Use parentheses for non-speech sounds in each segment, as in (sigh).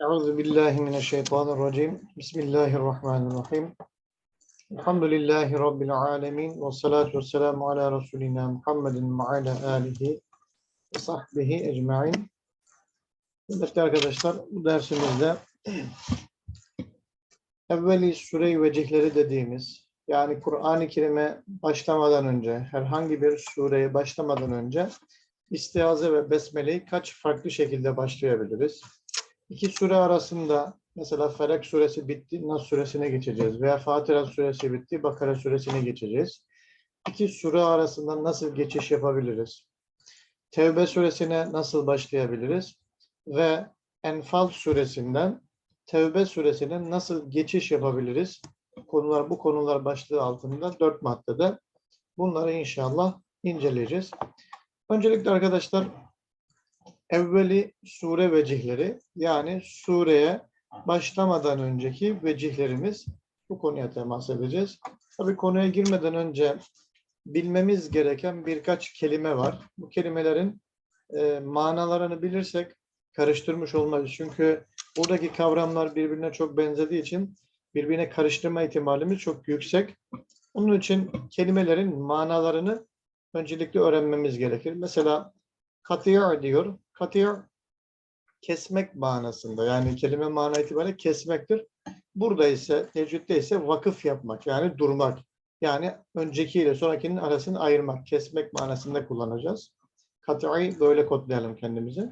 Euzu billahi mineşşeytanirracim. Bismillahirrahmanirrahim. Elhamdülillahi rabbil alamin ve salatu vesselamu ala resulina Muhammedin ve ala alihi ve sahbihi ecmaîn. Kıymetli arkadaşlar, bu dersimizde (clears throat) evveli süre-i vecihleri dediğimiz yani Kur'an-ı Kerim'e başlamadan önce, herhangi bir sureye başlamadan önce istiaze ve besmeleyi kaç farklı şekilde başlayabiliriz? İki sure arasında mesela Felak suresi bitti, Nas suresine geçeceğiz veya Fatiha suresi bitti, Bakara suresine geçeceğiz. İki sure arasında nasıl geçiş yapabiliriz? Tevbe suresine nasıl başlayabiliriz? Ve Enfal suresinden Tevbe suresine nasıl geçiş yapabiliriz? Konular bu konular başlığı altında dört maddede bunları inşallah inceleyeceğiz. Öncelikle arkadaşlar evveli sure vecihleri yani sureye başlamadan önceki vecihlerimiz bu konuya temas edeceğiz. Tabii konuya girmeden önce bilmemiz gereken birkaç kelime var. Bu kelimelerin e, manalarını bilirsek karıştırmış olmayız. Çünkü buradaki kavramlar birbirine çok benzediği için birbirine karıştırma ihtimalimiz çok yüksek. Onun için kelimelerin manalarını öncelikle öğrenmemiz gerekir. Mesela katir diyor. Katir kesmek manasında. Yani kelime mana itibariyle kesmektir. Burada ise, tecrütte ise vakıf yapmak. Yani durmak. Yani öncekiyle sonrakinin arasını ayırmak. Kesmek manasında kullanacağız. Kat'i böyle kodlayalım kendimizi.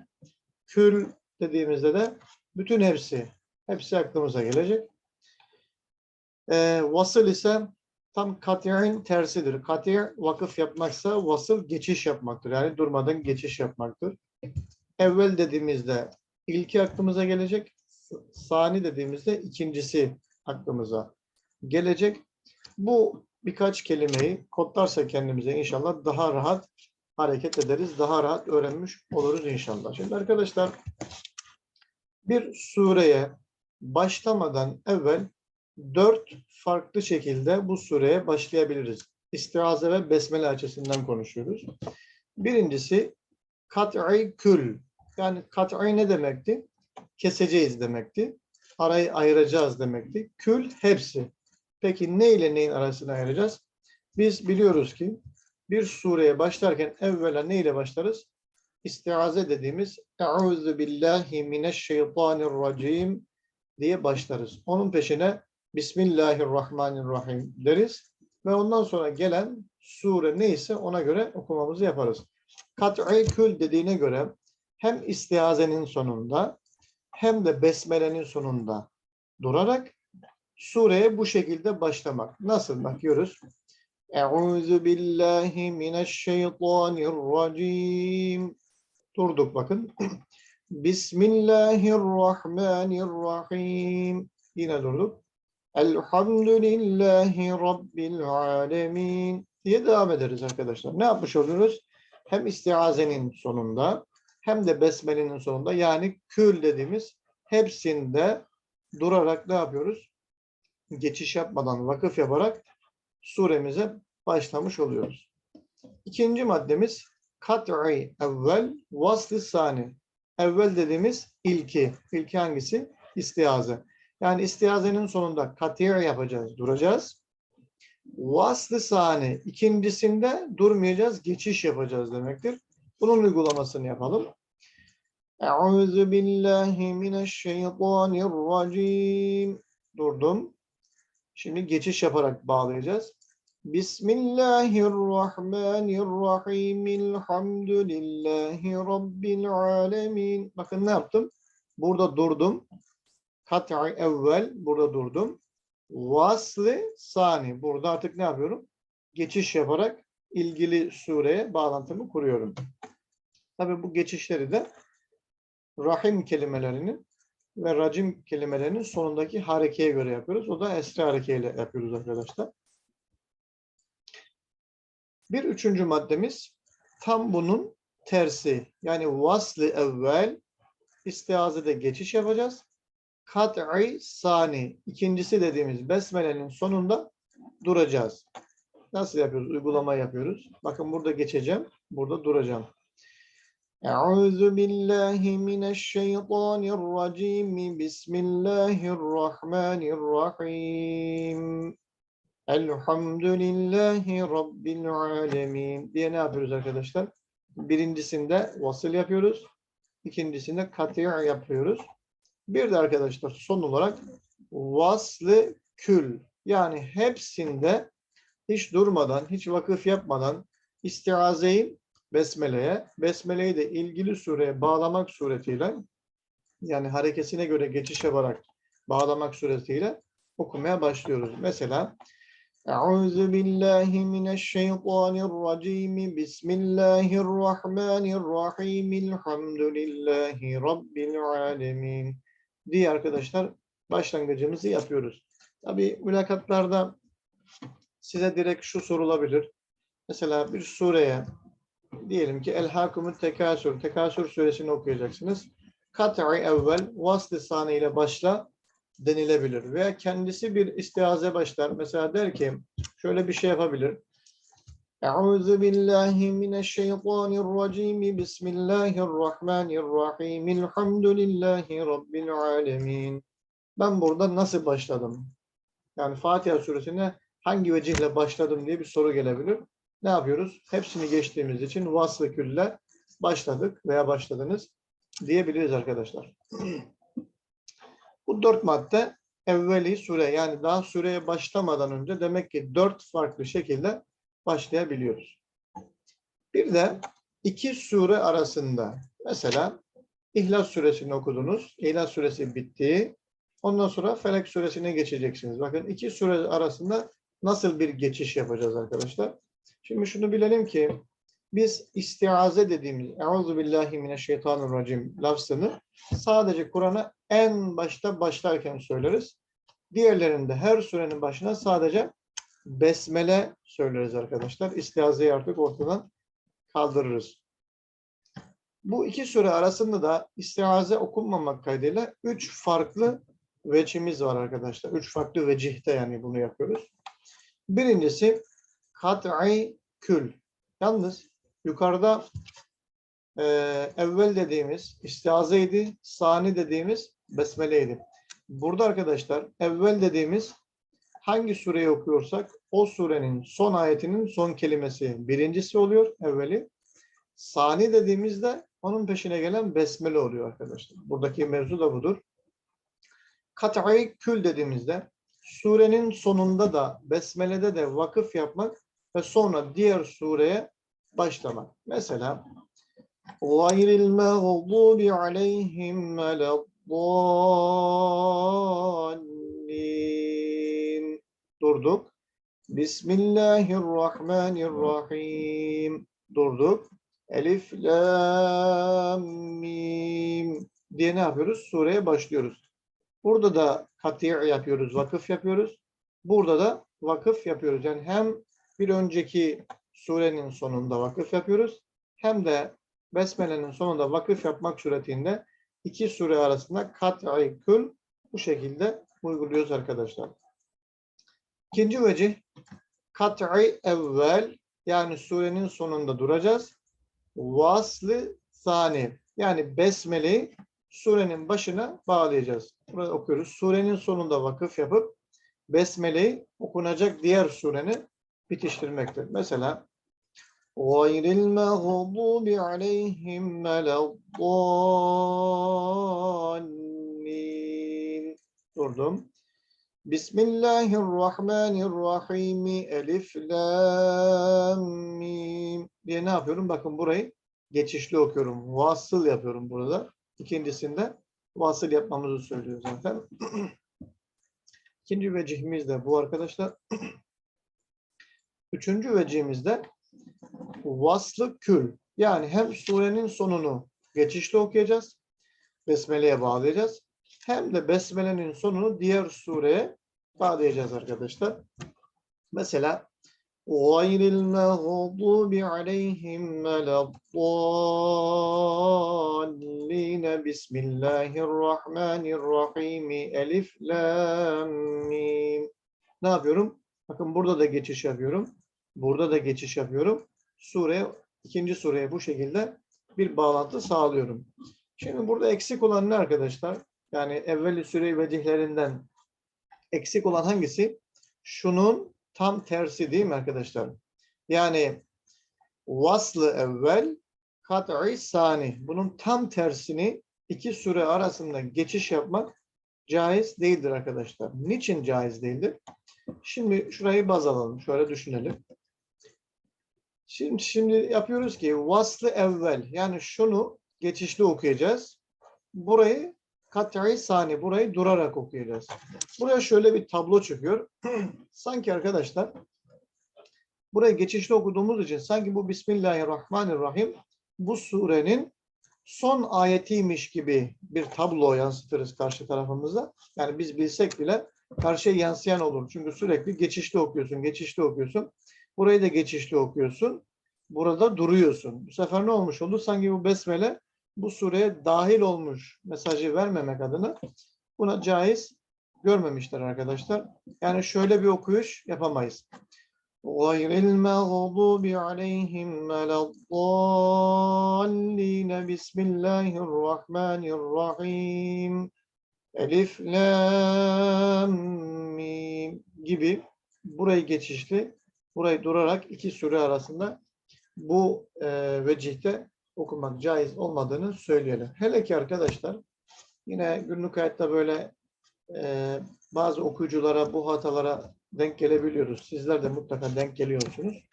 Kül dediğimizde de bütün hepsi. Hepsi aklımıza gelecek. Ee, vasıl ise tam kati'in tersidir. Kati' vakıf yapmaksa vasıl geçiş yapmaktır. Yani durmadan geçiş yapmaktır. Evvel dediğimizde ilki aklımıza gelecek. Sani dediğimizde ikincisi aklımıza gelecek. Bu birkaç kelimeyi kodlarsa kendimize inşallah daha rahat hareket ederiz. Daha rahat öğrenmiş oluruz inşallah. Şimdi arkadaşlar bir sureye başlamadan evvel dört farklı şekilde bu sureye başlayabiliriz. İstiaze ve besmele açısından konuşuyoruz. Birincisi kat'i kül. Yani kat'i ne demekti? Keseceğiz demekti. Arayı ayıracağız demekti. Kül hepsi. Peki ne ile neyin arasını ayıracağız? Biz biliyoruz ki bir sureye başlarken evvela ne ile başlarız? İstiaze dediğimiz Euzu billahi mineşşeytanirracim diye başlarız. Onun peşine Bismillahirrahmanirrahim deriz ve ondan sonra gelen sure neyse ona göre okumamızı yaparız. Kat'i kül dediğine göre hem istiazenin sonunda hem de besmelenin sonunda durarak sureye bu şekilde başlamak. Nasıl bakıyoruz? Euzu billahi mineşşeytanirracim. Durduk bakın. Bismillahirrahmanirrahim. Yine durduk. Elhamdülillahi Rabbil alemin diye devam ederiz arkadaşlar. Ne yapmış oluyoruz? Hem istiazenin sonunda hem de besmelenin sonunda yani kül dediğimiz hepsinde durarak ne yapıyoruz? Geçiş yapmadan vakıf yaparak suremize başlamış oluyoruz. İkinci maddemiz kat'i evvel vaslı sani. Evvel dediğimiz ilki. İlki hangisi? İstiaze. Yani istiazenin sonunda katiye yapacağız, duracağız. Vaslı sani ikincisinde durmayacağız, geçiş yapacağız demektir. Bunun uygulamasını yapalım. Euzu billahi mineşşeytanirracim. Durdum. Şimdi geçiş yaparak bağlayacağız. Bismillahirrahmanirrahim. Elhamdülillahi Rabbil alemin. Bakın ne yaptım? Burada durdum. Kat'i evvel burada durdum. Vaslı sani. Burada artık ne yapıyorum? Geçiş yaparak ilgili sureye bağlantımı kuruyorum. Tabi bu geçişleri de rahim kelimelerinin ve racim kelimelerinin sonundaki harekeye göre yapıyoruz. O da esri harekeyle yapıyoruz arkadaşlar. Bir üçüncü maddemiz tam bunun tersi. Yani vaslı evvel istiazede geçiş yapacağız kat'i sani. İkincisi dediğimiz besmelenin sonunda duracağız. Nasıl yapıyoruz? Uygulama yapıyoruz. Bakın burada geçeceğim. Burada duracağım. Euzu billahi mineşşeytanirracim. Bismillahirrahmanirrahim. Elhamdülillahi Rabbil alemin diye ne yapıyoruz arkadaşlar? Birincisinde vasıl yapıyoruz. İkincisinde kat'i yapıyoruz. Bir de arkadaşlar son olarak vaslı kül yani hepsinde hiç durmadan, hiç vakıf yapmadan istiazeyi besmeleye, besmeleyi de ilgili sureye bağlamak suretiyle yani harekesine göre geçiş yaparak bağlamak suretiyle okumaya başlıyoruz. Mesela Euzu billahi mineşşeytanirracim. Bismillahirrahmanirrahim. Elhamdülillahi rabbil alamin. Diye arkadaşlar başlangıcımızı yapıyoruz. Tabii mülakatlarda size direkt şu sorulabilir. Mesela bir sureye diyelim ki El Hakumut Tekasür, Tekasür suresini okuyacaksınız. Kat'i evvel vasl sani ile başla denilebilir. Veya kendisi bir istiaze başlar. Mesela der ki şöyle bir şey yapabilir. Euzu billahi mineşşeytanirracim. Bismillahirrahmanirrahim. Elhamdülillahi rabbil alamin. Ben burada nasıl başladım? Yani Fatiha suresine hangi vecihle başladım diye bir soru gelebilir. Ne yapıyoruz? Hepsini geçtiğimiz için vaslı külle başladık veya başladınız diyebiliriz arkadaşlar. (clears throat) Bu dört madde evveli sure yani daha sureye başlamadan önce demek ki dört farklı şekilde başlayabiliyoruz. Bir de iki sure arasında mesela İhlas suresini okudunuz. İhlas suresi bitti. Ondan sonra Felek suresine geçeceksiniz. Bakın iki sure arasında nasıl bir geçiş yapacağız arkadaşlar? Şimdi şunu bilelim ki biz istiaze dediğimiz Euzu billahi mineşşeytanirracim lafzını sadece Kur'an'a en başta başlarken söyleriz. Diğerlerinde her surenin başına sadece besmele söyleriz arkadaşlar. İstiazeyi artık ortadan kaldırırız. Bu iki sure arasında da istiaze okunmamak kaydıyla üç farklı vecihimiz var arkadaşlar. Üç farklı vecihte yani bunu yapıyoruz. Birincisi kat'i kül. Yalnız yukarıda e, evvel dediğimiz istiazeydi, sani dediğimiz besmeleydi. Burada arkadaşlar evvel dediğimiz hangi sureyi okuyorsak o surenin son ayetinin son kelimesi birincisi oluyor evveli. Sani dediğimizde onun peşine gelen besmele oluyor arkadaşlar. Buradaki mevzu da budur. Kat'i kül dediğimizde surenin sonunda da besmelede de vakıf yapmak ve sonra diğer sureye başlamak. Mesela غَيْرِ الْمَغْضُوبِ عَلَيْهِمْ وَلَضَّالِّينَ Durduk. Bismillahirrahmanirrahim. Durduk. Elif, Lam, Mim diye ne yapıyoruz? Sureye başlıyoruz. Burada da kat'i yapıyoruz, vakıf yapıyoruz. Burada da vakıf yapıyoruz. Yani hem bir önceki surenin sonunda vakıf yapıyoruz. Hem de Besmele'nin sonunda vakıf yapmak suretiyle iki sure arasında kat'i kül bu şekilde uyguluyoruz arkadaşlar. İkinci vecih kat'i evvel yani surenin sonunda duracağız. Vaslı sani yani besmeleyi surenin başına bağlayacağız. Burada okuyoruz. Surenin sonunda vakıf yapıp besmeleyi okunacak diğer sureni bitiştirmektir. Mesela غَيْرِ الْمَغْضُوبِ عَلَيْهِمْ وَلَضَّالِّينَ Durdum. Bismillahirrahmanirrahim. Elif, lam, mim diye ne yapıyorum? Bakın burayı geçişli okuyorum. Vasıl yapıyorum burada. İkincisinde vasıl yapmamızı söylüyor zaten. (clears throat) İkinci vecihimiz de bu arkadaşlar. (clears throat) Üçüncü vecihimiz de vaslı kül. Yani hem surenin sonunu geçişli okuyacağız. Besmele'ye bağlayacağız hem de besmelenin sonunu diğer sureye bağlayacağız arkadaşlar. Mesela غَيْرِ الْمَغْضُوبِ عَلَيْهِمْ وَلَا الضَّالِّينَ بِسْمِ اللّٰهِ الرَّحْمَنِ الرَّحِيمِ Elif Lam Mim Ne yapıyorum? Bakın burada da geçiş yapıyorum. Burada da geçiş yapıyorum. Sure, ikinci sureye bu şekilde bir bağlantı sağlıyorum. Şimdi burada eksik olan ne arkadaşlar? Yani evveli süre vecihlerinden eksik olan hangisi? Şunun tam tersi değil mi arkadaşlar? Yani vaslı evvel kat'i sani. Bunun tam tersini iki süre arasında geçiş yapmak caiz değildir arkadaşlar. Niçin caiz değildir? Şimdi şurayı baz alalım. Şöyle düşünelim. Şimdi, şimdi yapıyoruz ki vaslı evvel yani şunu geçişli okuyacağız. Burayı kat'i sani burayı durarak okuyacağız. Buraya şöyle bir tablo çıkıyor. (clears throat) sanki arkadaşlar burayı geçişli okuduğumuz için sanki bu Bismillahirrahmanirrahim bu surenin son ayetiymiş gibi bir tablo yansıtırız karşı tarafımıza. Yani biz bilsek bile karşıya yansıyan olur. Çünkü sürekli geçişli okuyorsun, geçişli okuyorsun. Burayı da geçişli okuyorsun. Burada duruyorsun. Bu sefer ne olmuş oldu? Sanki bu besmele bu sureye dahil olmuş mesajı vermemek adına buna caiz görmemişler arkadaşlar. Yani şöyle bir okuyuş yapamayız. غير المغضوب عليهم ولا الضالين بسم الله الرحمن الرحيم Elif, Lam, Mim gibi burayı geçişli, burayı durarak iki süre arasında bu e, vecihte okumak caiz olmadığını söyleyelim. Hele ki arkadaşlar yine günlük hayatta böyle e, bazı okuyuculara bu hatalara denk gelebiliyoruz. Sizler de mutlaka denk geliyorsunuz.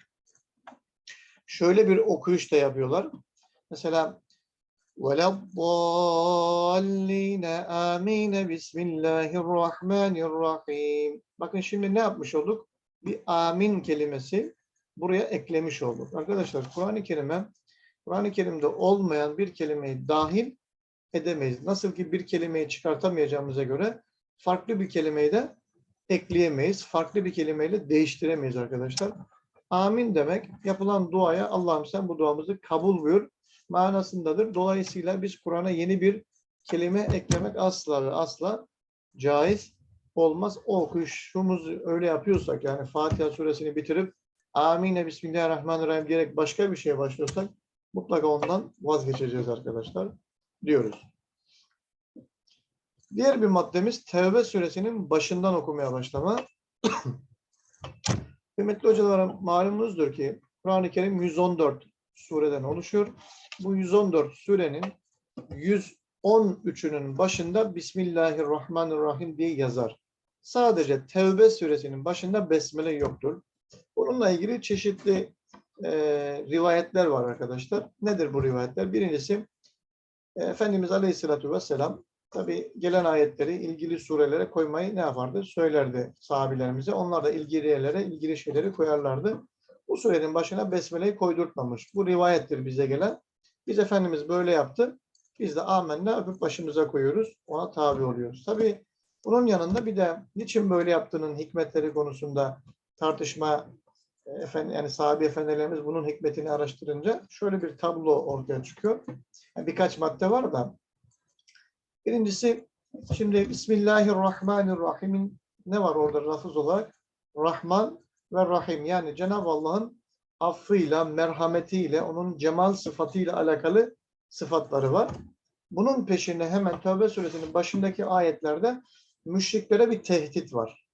Şöyle bir okuyuş da yapıyorlar. Mesela وَلَضَّالِّينَ آمِينَ Bismillahirrahmanirrahim. Bakın şimdi ne yapmış olduk? Bir amin kelimesi buraya eklemiş olduk. Arkadaşlar Kur'an-ı Kerim'e Kur'an-ı Kerim'de olmayan bir kelimeyi dahil edemeyiz. Nasıl ki bir kelimeyi çıkartamayacağımıza göre farklı bir kelimeyi de ekleyemeyiz. Farklı bir kelimeyle değiştiremeyiz arkadaşlar. Amin demek yapılan duaya Allah'ım sen bu duamızı kabul buyur manasındadır. Dolayısıyla biz Kur'an'a yeni bir kelime eklemek asla asla caiz olmaz. O okuyuşumuzu öyle yapıyorsak yani Fatiha suresini bitirip Amine Bismillahirrahmanirrahim diyerek başka bir şeye başlıyorsak mutlaka ondan vazgeçeceğiz arkadaşlar diyoruz. Diğer bir maddemiz Tevbe suresinin başından okumaya başlama. (coughs) Kıymetli hocalarım malumunuzdur ki Kur'an-ı Kerim 114 sureden oluşuyor. Bu 114 surenin 113'ünün başında Bismillahirrahmanirrahim diye yazar. Sadece Tevbe suresinin başında besmele yoktur. Bununla ilgili çeşitli e, rivayetler var arkadaşlar. Nedir bu rivayetler? Birincisi e, Efendimiz Aleyhisselatü Vesselam tabi gelen ayetleri ilgili surelere koymayı ne yapardı? Söylerdi sahabilerimize. Onlar da ilgili yerlere ilgili şeyleri koyarlardı. Bu surenin başına besmeleyi koydurtmamış. Bu rivayettir bize gelen. Biz Efendimiz böyle yaptı. Biz de amenna öpüp başımıza koyuyoruz. Ona tabi oluyoruz. Tabi bunun yanında bir de niçin böyle yaptığının hikmetleri konusunda tartışma efendim yani sahabe efendilerimiz bunun hikmetini araştırınca şöyle bir tablo ortaya çıkıyor. Yani birkaç madde var da. Birincisi şimdi Bismillahirrahmanirrahim'in ne var orada lafız olarak? Rahman ve Rahim yani Cenab-ı Allah'ın affıyla, merhametiyle, onun cemal sıfatıyla alakalı sıfatları var. Bunun peşinde hemen Tövbe suresinin başındaki ayetlerde müşriklere bir tehdit var.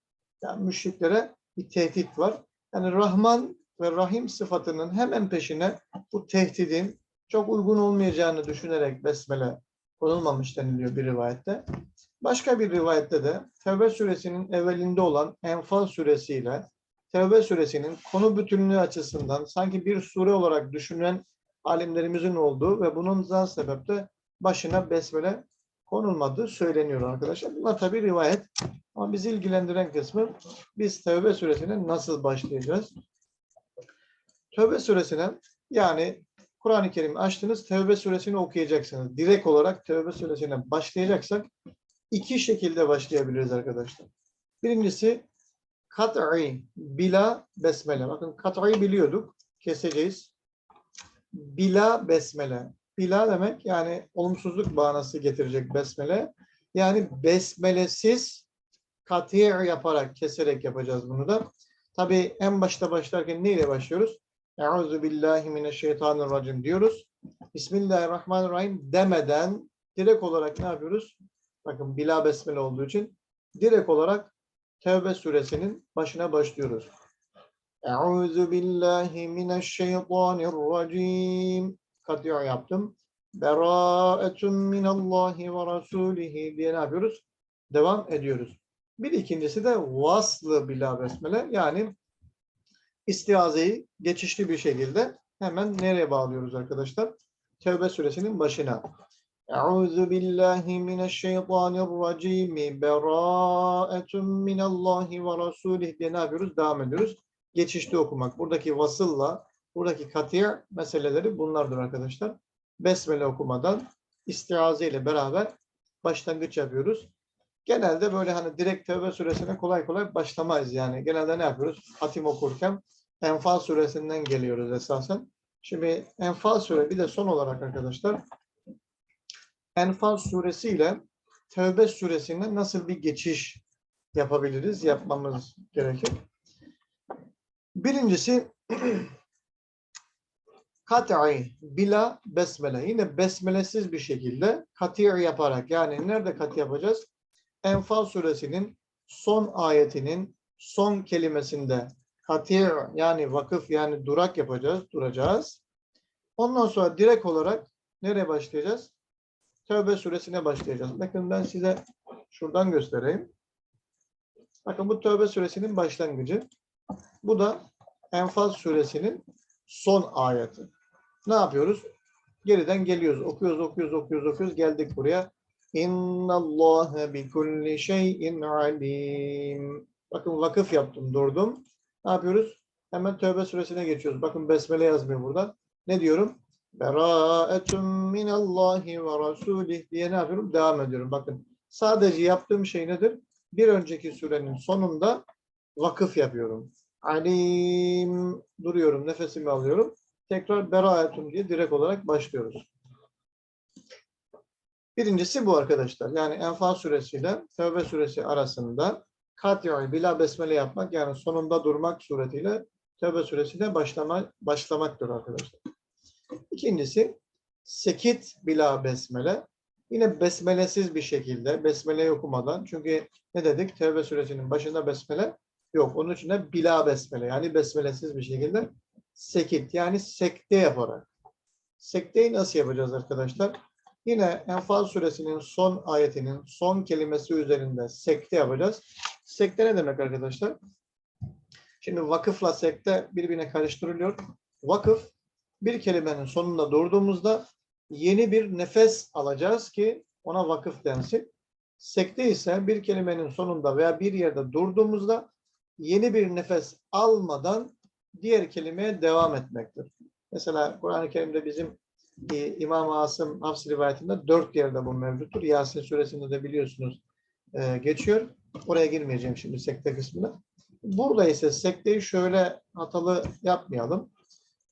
Yani müşriklere bir tehdit var. Yani Rahman ve Rahim sıfatının hemen peşine bu tehdidin çok uygun olmayacağını düşünerek besmele konulmamış deniliyor bir rivayette. Başka bir rivayette de Tevbe suresinin evvelinde olan Enfal suresiyle Tevbe suresinin konu bütünlüğü açısından sanki bir sure olarak düşünen alimlerimizin olduğu ve bunun zan sebeple başına besmele konulmadığı söyleniyor arkadaşlar. Bunlar tabi rivayet. Ama bizi ilgilendiren kısmı biz Tevbe suresine nasıl başlayacağız? Tevbe suresine yani Kur'an-ı Kerim açtınız Tevbe suresini okuyacaksınız. Direkt olarak Tevbe suresine başlayacaksak iki şekilde başlayabiliriz arkadaşlar. Birincisi kat'i bila besmele. Bakın kat'i biliyorduk. Keseceğiz. Bila besmele. Bila demek yani olumsuzluk manası getirecek besmele. Yani besmelesiz kat'i yaparak, keserek yapacağız bunu da. Tabi en başta başlarken neyle başlıyoruz? Euzu billahi mineşşeytanirracim diyoruz. Bismillahirrahmanirrahim demeden direkt olarak ne yapıyoruz? Bakın bila besmele olduğu için direkt olarak Tevbe suresinin başına başlıyoruz. Euzu billahi mineşşeytanirracim. Katıyor yaptım. Beraetun minallahi ve rasulihi diye ne yapıyoruz? Devam ediyoruz. Bir ikincisi de vaslı bila besmele yani istiazeyi geçişli bir şekilde hemen nereye bağlıyoruz arkadaşlar? Tevbe suresinin başına. Euzu billahi mineşşeytanirracim. Beraetun minallahi ve rasulih diye ne yapıyoruz? Devam ediyoruz. Geçişli okumak. Buradaki vasılla, buradaki kati' meseleleri bunlardır arkadaşlar. Besmele okumadan istiaze ile beraber başlangıç yapıyoruz. Genelde böyle hani direkt Tevbe suresine kolay kolay başlamayız yani. Genelde ne yapıyoruz? Hatim okurken Enfal suresinden geliyoruz esasen. Şimdi Enfal sure bir de son olarak arkadaşlar Enfal suresi ile Tevbe suresine nasıl bir geçiş yapabiliriz, yapmamız gerekir. Birincisi (clears throat) kat'i bila besmele. Yine besmelesiz bir şekilde kat'i yaparak yani nerede kat yapacağız? Enfal suresinin son ayetinin son kelimesinde kat'i yani vakıf yani durak yapacağız, duracağız. Ondan sonra direkt olarak nereye başlayacağız? Tevbe suresine başlayacağız. Bakın ben size şuradan göstereyim. Bakın bu Tevbe suresinin başlangıcı. Bu da Enfal suresinin son ayeti. Ne yapıyoruz? Geriden geliyoruz. Okuyoruz, okuyoruz, okuyoruz, okuyoruz. Geldik buraya. İnna Allah bi kulli şeyin alim. Bakın vakıf yaptım, durdum. Ne yapıyoruz? Hemen Tövbe suresine geçiyoruz. Bakın besmele yazmıyor burada. Ne diyorum? Beraetun minallahi ve rasulih diye ne yapıyorum? Devam ediyorum. Bakın sadece yaptığım şey nedir? Bir önceki surenin sonunda vakıf yapıyorum. Alim duruyorum, nefesimi alıyorum. Tekrar beraetun diye direkt olarak başlıyoruz. Birincisi bu arkadaşlar. Yani Enfal suresiyle Tevbe suresi arasında kat'i bila besmele yapmak yani sonunda durmak suretiyle Tevbe suresine başlama, başlamaktır arkadaşlar. İkincisi sekit bila besmele. Yine besmelesiz bir şekilde, besmele okumadan. Çünkü ne dedik? Tevbe suresinin başında besmele yok. Onun için de bila besmele yani besmelesiz bir şekilde sekit yani sekte yaparak. Sekteyi nasıl yapacağız arkadaşlar? Yine Enfal suresinin son ayetinin son kelimesi üzerinde sekte yapacağız. Sekte ne demek arkadaşlar? Şimdi vakıfla sekte birbirine karıştırılıyor. Vakıf bir kelimenin sonunda durduğumuzda yeni bir nefes alacağız ki ona vakıf densin. Sekte ise bir kelimenin sonunda veya bir yerde durduğumuzda yeni bir nefes almadan diğer kelimeye devam etmektir. Mesela Kur'an-ı Kerim'de bizim e, İmam-ı Asım Hafs rivayetinde dört yerde bu mevcuttur. Yasin suresinde de biliyorsunuz e, geçiyor. Oraya girmeyeceğim şimdi sekte kısmına. Burada ise sekteyi şöyle hatalı yapmayalım.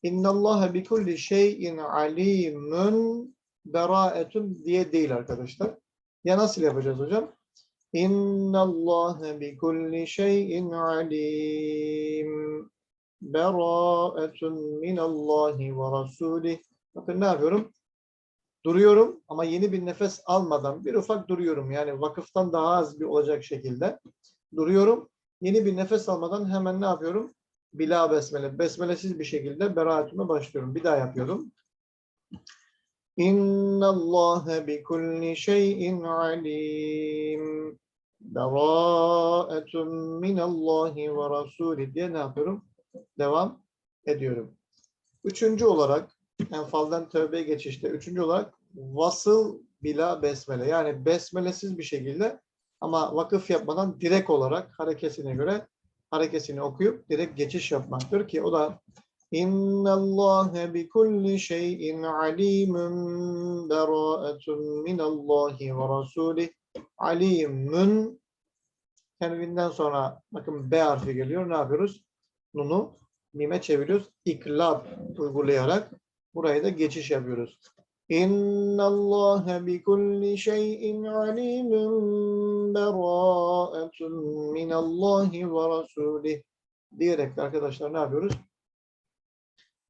İnna Allah bi kulli şeyin alimun beraetun diye değil arkadaşlar. Ya nasıl yapacağız hocam? İnna Allah bi kulli şeyin alim beraetun min Allah ve rasulih. Bakın ne yapıyorum? Duruyorum ama yeni bir nefes almadan bir ufak duruyorum. Yani vakıftan daha az bir olacak şekilde duruyorum. Yeni bir nefes almadan hemen ne yapıyorum? Bila besmele, besmelesiz bir şekilde beraatime başlıyorum. Bir daha yapıyorum. İnna Allah bi kulli şeyin alim. Beraatun min Allah ve Rasulü diye ne yapıyorum? Devam ediyorum. Üçüncü olarak Enfal'den tövbe geçişte. Üçüncü olarak vasıl bila besmele. Yani besmelesiz bir şekilde ama vakıf yapmadan direkt olarak harekesine göre harekesini okuyup direkt geçiş yapmaktır ki o da İnna Allah bi kulli şeyin alimun beraatun min Allah ve rasulih alimun tenvinden sonra bakın B harfi geliyor. Ne yapıyoruz? Nunu mime çeviriyoruz. İklab uygulayarak buraya da geçiş yapıyoruz. İnna Allah bi kulli şeyin alimun beraatun min Allah ve diyerek arkadaşlar ne yapıyoruz?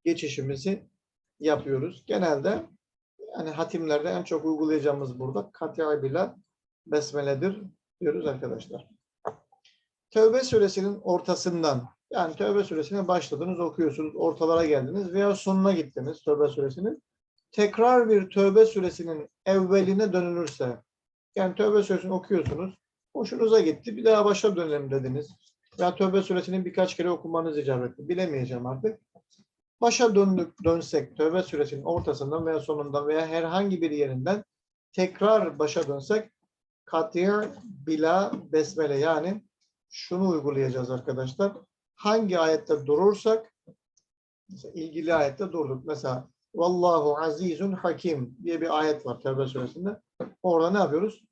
Geçişimizi yapıyoruz. Genelde yani hatimlerde en çok uygulayacağımız burada kati'i bila besmeledir diyoruz arkadaşlar. Tevbe suresinin ortasından yani Tevbe suresine başladınız okuyorsunuz ortalara geldiniz veya sonuna gittiniz Tevbe suresinin. Tekrar bir Tevbe suresinin evveline dönülürse yani Tevbe suresini okuyorsunuz hoşunuza gitti bir daha başa dönelim dediniz. Ya Tevbe suresinin birkaç kere okumanız icap etti. Bilemeyeceğim artık. Başa döndük, dönsek Tevbe suresinin ortasından veya sonundan veya herhangi bir yerinden tekrar başa dönsek katir bila besmele yani şunu uygulayacağız arkadaşlar. Hangi ayette durursak ilgili ayette durduk. Mesela Vallahu azizun hakim diye bir ayet var Tevbe suresinde. Orada ne yapıyoruz?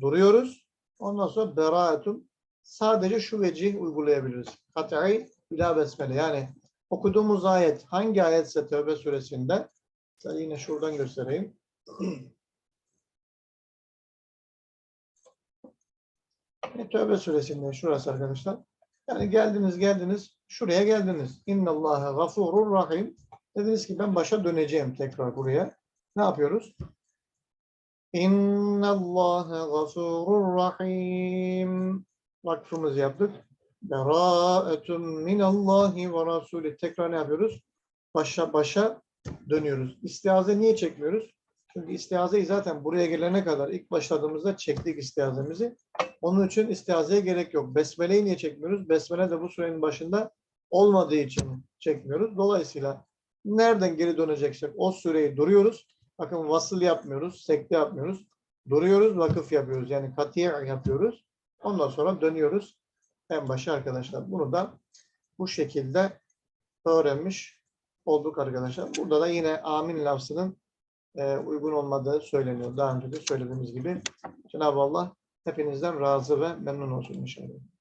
Duruyoruz. Ondan sonra beraatun sadece şu vecih uygulayabiliriz. Kat'i bila besmele yani okuduğumuz ayet hangi ayetse Tevbe suresinde mesela yine şuradan göstereyim. (clears throat) Tövbe suresinde şurası arkadaşlar. Yani geldiniz geldiniz şuraya geldiniz. İnnallâhe gafurur rahim. Dediniz ki ben başa döneceğim tekrar buraya. Ne yapıyoruz? İnnallâhe gafurur rahim. Vakfımızı yaptık. Beraetun minallahi ve rasulü. Tekrar ne yapıyoruz? Başa başa dönüyoruz. İstiaze niye çekmiyoruz? Çünkü istiazeyi zaten buraya gelene kadar ilk başladığımızda çektik istiazemizi. Onun için istiazeye gerek yok. Besmele'yi niye çekmiyoruz? Besmele de bu surenin başında olmadığı için çekmiyoruz. Dolayısıyla nereden geri döneceksek o süreyi duruyoruz. Bakın vasıl yapmıyoruz, sekte yapmıyoruz. Duruyoruz, vakıf yapıyoruz. Yani katiye yapıyoruz. Ondan sonra dönüyoruz en başa arkadaşlar. Bunu da bu şekilde öğrenmiş olduk arkadaşlar. Burada da yine amin lafzının e, uygun olmadığı söyleniyor. Daha önce de söylediğimiz gibi. Cenab-ı Allah hepinizden razı ve memnun olsun inşallah.